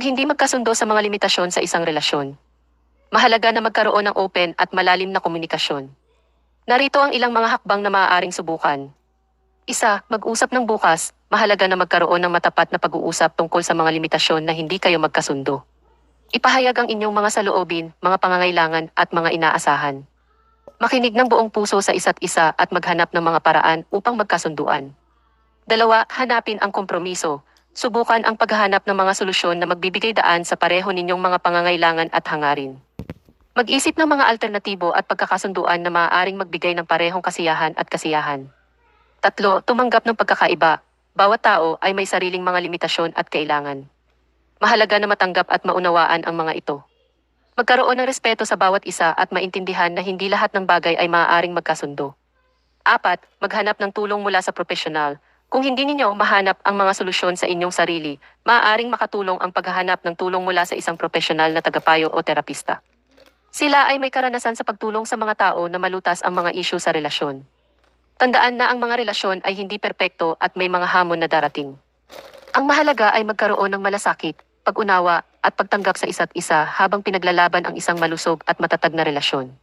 hindi magkasundo sa mga limitasyon sa isang relasyon. Mahalaga na magkaroon ng open at malalim na komunikasyon. Narito ang ilang mga hakbang na maaaring subukan. Isa, mag-usap ng bukas. Mahalaga na magkaroon ng matapat na pag-uusap tungkol sa mga limitasyon na hindi kayo magkasundo. Ipahayag ang inyong mga saloobin, mga pangangailangan at mga inaasahan. Makinig ng buong puso sa isa't isa at maghanap ng mga paraan upang magkasunduan. Dalawa, hanapin ang kompromiso. Subukan ang paghahanap ng mga solusyon na magbibigay daan sa pareho ninyong mga pangangailangan at hangarin. Mag-isip ng mga alternatibo at pagkakasunduan na maaaring magbigay ng parehong kasiyahan at kasiyahan. Tatlo, tumanggap ng pagkakaiba. Bawat tao ay may sariling mga limitasyon at kailangan. Mahalaga na matanggap at maunawaan ang mga ito. Magkaroon ng respeto sa bawat isa at maintindihan na hindi lahat ng bagay ay maaaring magkasundo. Apat, maghanap ng tulong mula sa profesional. Kung hindi ninyo mahanap ang mga solusyon sa inyong sarili, maaaring makatulong ang paghahanap ng tulong mula sa isang profesional na tagapayo o terapista. Sila ay may karanasan sa pagtulong sa mga tao na malutas ang mga isyu sa relasyon. Tandaan na ang mga relasyon ay hindi perpekto at may mga hamon na darating. Ang mahalaga ay magkaroon ng malasakit, pag-unawa at pagtanggap sa isa't isa habang pinaglalaban ang isang malusog at matatag na relasyon.